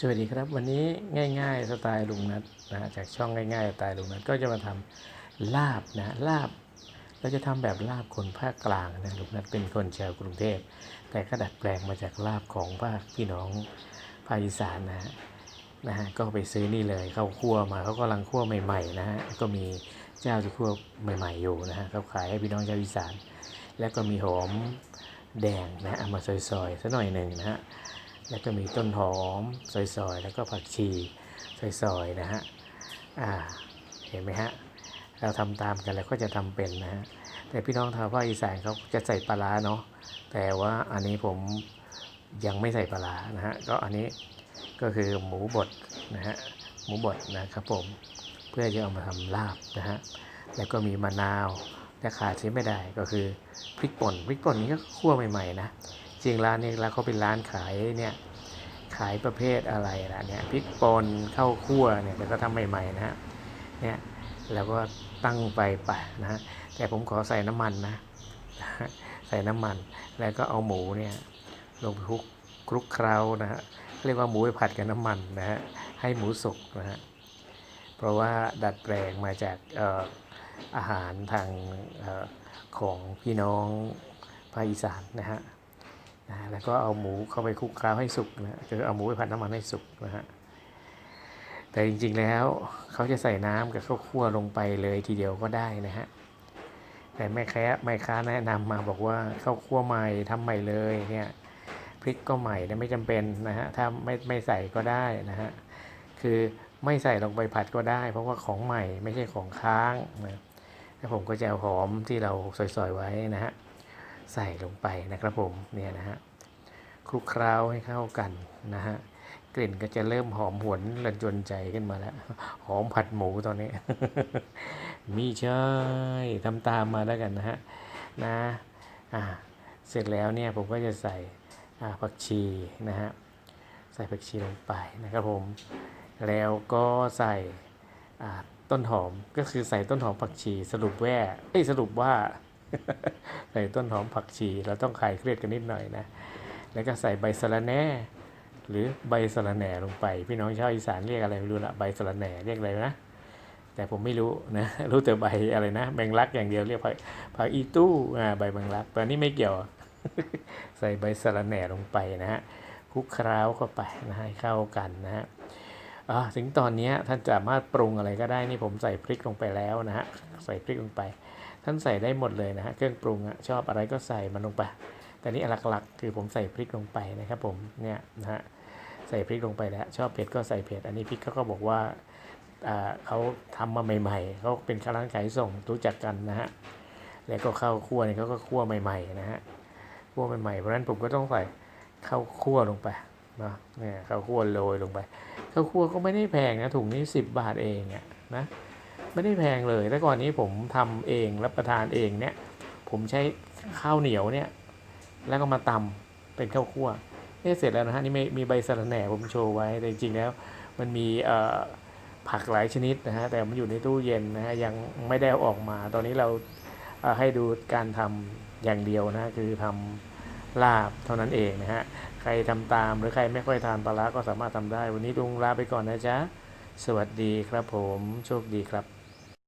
สวัสดีครับวันนี้ง่ายๆสไตล์ลุงนัทนะจากช่องง่ายๆสไตล์ลุงนัทก็จะมาทำลาบนะลาบ เราจะทำแบบลาบคนภาคกลางนะลุงนัทเป็นคนชาวกรุงเทพ แต่ก็ดัดแปลงมาจากลาบของภาคพี่น้องภาคอีสานนะฮะนะฮะก็ไปซื้อนี่เลยเข้าคั่วมาเขากำลังคั่วใหม่ๆนะฮะก็มีเจ้าที่คั่วใหม่ ๆอยู่นะฮะเขาขายให้พี่น้องชาวอีสาน แล้วก็มีหอมแดงนะฮะเอามาซอยๆสักหน่อยหนึ่งนะฮะ แล้วก็มีต้นหอมซอยๆ แล้วก็ผักชีซอยๆนะฮะอ่าเห็นไหมฮะเราทำตามกันแล้วก็จะทำเป็นนะฮะแต่พี่น้องทางภาคอีสานเขาจะใส่ปลาร้าเนาะแต่ว่าอันนี้ผมยังไม่ใส่ปลาร้านะฮะก็อันนี้ก็คือหมูบดนะฮะหมูบดนะครับผมเพื่อจะเอามาทำลาบนะฮะแล้วก็มีมะนาวและขาดเสียไม่ได้ก็คือพริกป่นพริกป่นนี้ก็คั่วใหม่ๆนะ จริงร้านนี้ร้านเขาเป็นร้านขายเนี่ยขายประเภทอะไรล่ะเนี่ยพริกป่นข้าวคั่วเนี่ยแต่ก็ทำใหม่ๆนะฮะเนี่ยแล้วก็ตั้งไฟไปนะฮะแต่ผมขอใส่น้ำมันนะ ใส่น้ำมัน แล้วก็เอาหมูเนี่ยลงไปคลุกคลุกเคล้านะฮะเรียกว่าหมูไปผัดกับน้ำมันนะฮะให้หมูสุกนะฮะเพราะว่าดัดแปลงมาจากออาหารทางออของพี่น้องภาคอีสานนะฮะ นะแล้วก็เอาหมูเข้าไปคลุกเคล้าให้สุกนะคือเอาหมูไปผัดน้ำมันให้สุกนะฮะแต่จริงๆแล้วเขาจะใส่น้ำกับข้าวคั่วลงไปเลยทีเดียวก็ได้นะฮะแต่แม่แค้แม่ค้าแนะนำมาบอกว่าข้าวคั่วใหม่ทำใหม่เลยเนี่ยพริกก็ใหม่นะไม่จำเป็นนะฮะถ้าไม่ไม่ใส่ก็ได้นะฮะคือไม่ใส่ลงไปผัดก็ได้ เพราะว่าของใหม่ไม่ใช่ของค้างนะแล้วผมก็จะเอาหอมที่เราซอยๆไว้นะฮะ ใส่ลงไปนะครับผมเนี่ยนะฮะคลุกเคล้าให้เข้ากันนะฮะกลิ่นก็จะเริ่มหอมหวนระจนใจขึ้นมาแล้ว หอมผัดหมูตอนนี้ มีใช่ทำตามมาแล้วกันนะฮะนะอ่าเสร็จแล้วเนี่ยผมก็จะใส่อ่าผักชีนะฮะใส่ผักชีลงไปนะครับผม แล้วก็ใส่อ่าต้นหอมก็คือใส่ต้นหอมผักชีสรุปแว่เอ้ยสรุปว่า ใส่ต้นหอมผักชีเราต้องคลายเครียดกันนิดหน่อยนะ แล้วก็ใส่ใบสะระแหน่ หรือใบสะระแหน่ลงไป พี่น้องชาวอีสานเรียกอะไรไม่รู้ละใบสะระแหน่เรียกอะไรนะ แต่ผมไม่รู้นะ รู้แต่ใบอะไรนะแมงลักอย่างเดียวเรียกผักผักอีตู้อ่าใบแมงลักแต่อันนี้ไม่เกี่ยว ใส่ใบสะระแหน่ลงไปนะฮะคลุกเคล้าเข้าไปนะให้เข้ากันนะฮะถึงตอนนี้ท่านสามารถปรุงอะไรก็ได้นี่ผมใส่พริกลงไปแล้วนะฮะใส่พริกลงไป ท่านใส่ได้หมดเลยนะฮะเครื่องปรุงอะชอบอะไรก็ใส่มันลงไป แต่นี่หลักๆ คือผมใส่พริกลงไปนะครับผมเนี่ยนะฮะใส่พริกลงไปแล้ว ชอบเผ็ดก็ใส่เผ็ดอันนี้พริกเขาก็บอกว่าอ่าเขาทำมาใหม่ๆเขาเป็นร้านขายส่งรู้จักกันนะฮะแล้วก็ข้าวคั่วเนี่ยเขาก็คั่วใหม่ๆนะฮะคั่วใหม่ๆเพราะฉะนั้นผมก็ต้องใส่ข้าวคั่วลงไปนะเนี่ยข้าวคั่วโรยลงไปข้าวคั่วก็ไม่ได้แพงนะถุงนี้ 10 บาทเองอะนะ ไม่ได้แพงเลย แต่ก่อนนี้ผมทำเองรับประทานเองเนี่ย ผมใช้ข้าวเหนียวเนี่ย แล้วก็มาตำเป็นข้าวคั่วเอ๊ะเสร็จแล้วนะฮะนี่มีมีใบสะระแหน่ผมโชว์ไว้แต่จริงๆแล้ว มันมีผักหลายชนิดนะฮะแต่มันอยู่ในตู้เย็นนะฮะยังไม่ได้ออกมา ตอนนี้เราเอ่อให้ดูการทำอย่างเดียวนะคือทำลาบเท่านั้นเองนะฮะใครทำตามหรือใครไม่ค่อยทานปลาร้าก็สามารถทำได้ วันนี้ลุงลาไปก่อนนะจ๊ะสวัสดีครับผมโชคดีครับ